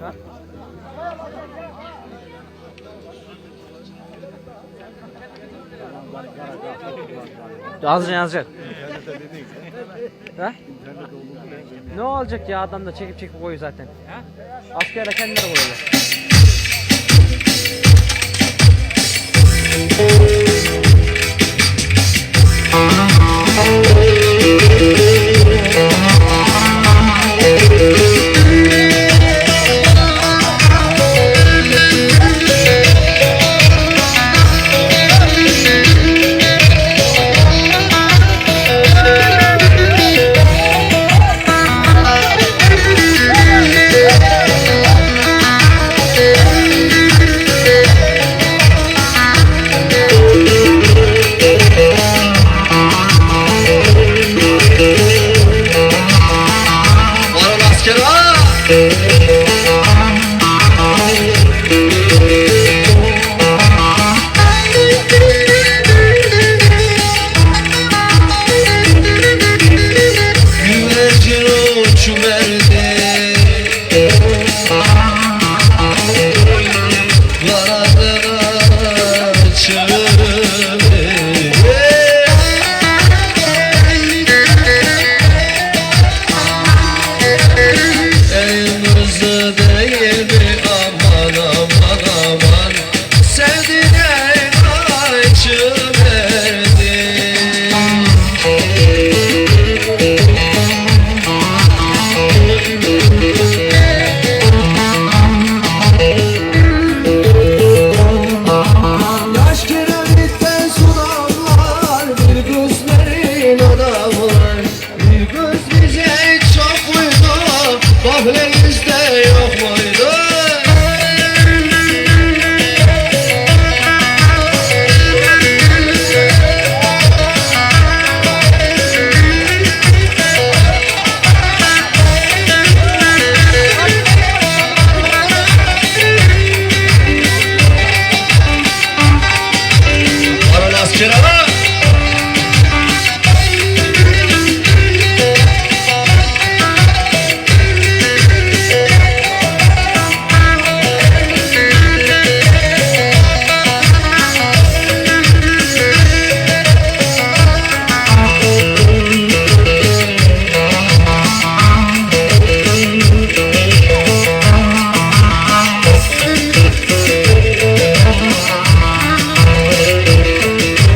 Ha? Yazacaksın yazacaksın. Ha? Ne olacak ya adam da çekip çekip koyuyor zaten. Askerde kendileri koyuyorlar. Get up!